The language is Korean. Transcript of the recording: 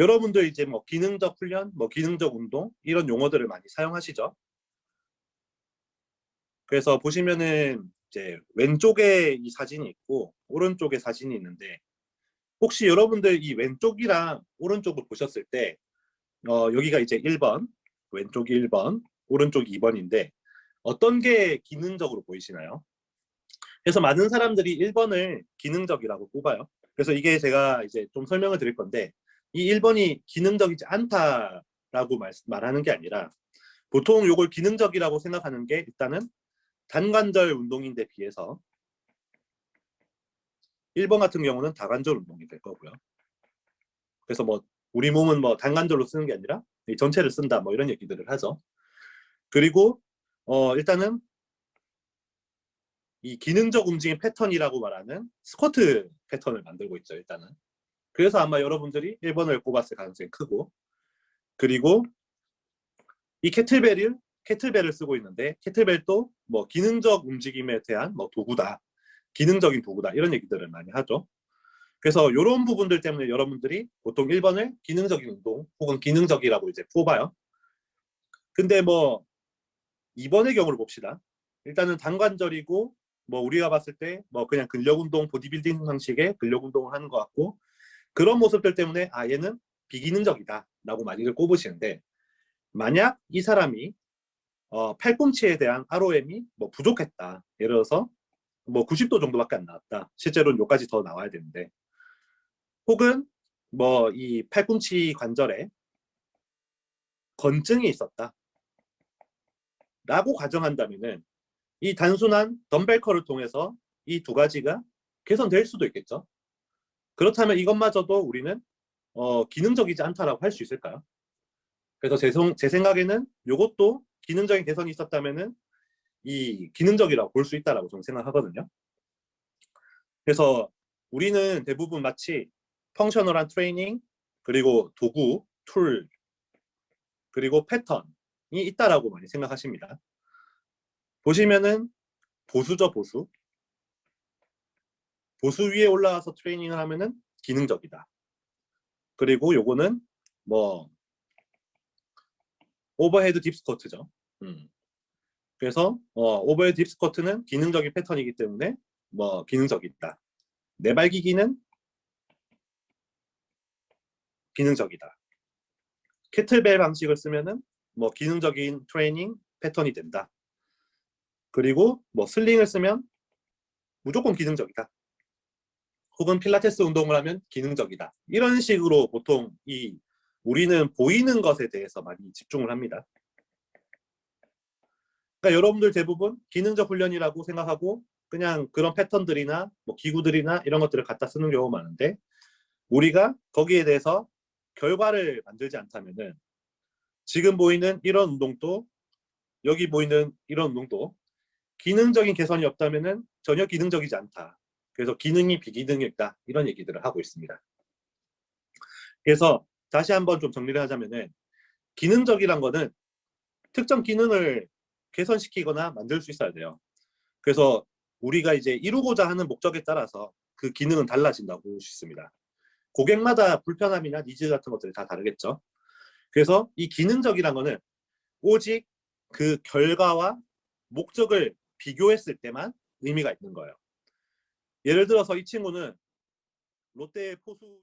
여러분들 이제 뭐 기능적 훈련, 뭐 기능적 운동 이런 용어들을 많이 사용하시죠. 그래서 보시면은 이제 왼쪽에 이 사진이 있고 오른쪽에 사진이 있는데 혹시 여러분들 이 왼쪽이랑 오른쪽을 보셨을 때 어, 여기가 이제 1번, 왼쪽이 1번, 오른쪽이 2번인데 어떤 게 기능적으로 보이시나요? 그래서 많은 사람들이 1번을 기능적이라고 뽑아요. 그래서 이게 제가 이제 좀 설명을 드릴 건데 이 1번이 기능적이지 않다라고 말, 말하는 게 아니라 보통 이걸 기능적이라고 생각하는 게 일단은 단관절 운동인데 비해서 1번 같은 경우는 다관절 운동이 될 거고요. 그래서 뭐 우리 몸은 뭐 단관절로 쓰는 게 아니라 이 전체를 쓴다 뭐 이런 얘기들을 하죠. 그리고 어 일단은 이 기능적 움직임 패턴이라고 말하는 스쿼트 패턴을 만들고 있죠 일단은. 그래서 아마 여러분들이 1번을 꼽았을 가능성이 크고 그리고 이 캐틀벨을 캐틀벨을 쓰고 있는데 캐틀벨도 뭐 기능적 움직임에 대한 뭐 도구다 기능적인 도구다 이런 얘기들을 많이 하죠. 그래서 이런 부분들 때문에 여러분들이 보통 1번을 기능적인 운동 혹은 기능적이라고 이제 뽑아요. 근데 뭐 2번의 경우를 봅시다. 일단은 단관절이고 뭐 우리가 봤을 때 뭐 그냥 근력 운동 보디빌딩 방식의 근력 운동을 하는 것 같고 그런 모습들 때문에 아 얘는 비기능적이다 라고 많이들 꼽으시는데 만약 이 사람이 어, 팔꿈치에 대한 ROM이 뭐 부족했다. 예를 들어서 뭐 90도 정도밖에 안 나왔다. 실제로는 여기까지 더 나와야 되는데 혹은 뭐 이 팔꿈치 관절에 건증이 있었다. 라고 가정한다면은 이 단순한 덤벨커를 통해서 이 두 가지가 개선될 수도 있겠죠. 그렇다면 이것마저도 우리는 어, 기능적이지 않다라고 할 수 있을까요? 그래서 제, 성- 제 생각에는 이것도 기능적인 개선이 있었다면은 이 기능적이라고 볼 수 있다라고 저는 생각하거든요. 그래서 우리는 대부분 마치 펑셔널한 트레이닝 그리고 도구, 툴 그리고 패턴이 있다라고 많이 생각하십니다. 보시면은 보수죠 보수. 보수 위에 올라가서 트레이닝을 하면은 기능적이다. 그리고 요거는 뭐 오버헤드 딥 스쿼트죠. 음. 그래서 어, 오버헤드 딥 스쿼트는 기능적인 패턴이기 때문에 뭐 기능적이다. 내발기기는 기능적이다. 캐틀벨 방식을 쓰면은 뭐 기능적인 트레이닝 패턴이 된다. 그리고 뭐 슬링을 쓰면 무조건 기능적이다. 혹은 필라테스 운동을 하면 기능적이다. 이런 식으로 보통 이 우리는 보이는 것에 대해서 많이 집중을 합니다. 그러니까 여러분들 대부분 기능적 훈련이라고 생각하고 그냥 그런 패턴들이나 뭐 기구들이나 이런 것들을 갖다 쓰는 경우가 많은데 우리가 거기에 대해서 결과를 만들지 않다면은 지금 보이는 이런 운동도 여기 보이는 이런 운동도 기능적인 개선이 없다면은 전혀 기능적이지 않다. 그래서 기능이 비기능이다 이런 얘기들을 하고 있습니다. 그래서 다시 한번 좀 정리를 하자면은 기능적이란 거는 특정 기능을 개선시키거나 만들 수 있어야 돼요. 그래서 우리가 이제 이루고자 하는 목적에 따라서 그 기능은 달라진다고 볼 수 있습니다. 고객마다 불편함이나 니즈 같은 것들이 다 다르겠죠. 그래서 이 기능적이란 거는 오직 그 결과와 목적을 비교했을 때만 의미가 있는 거예요. 예를 들어서 이 친구는 롯데 포수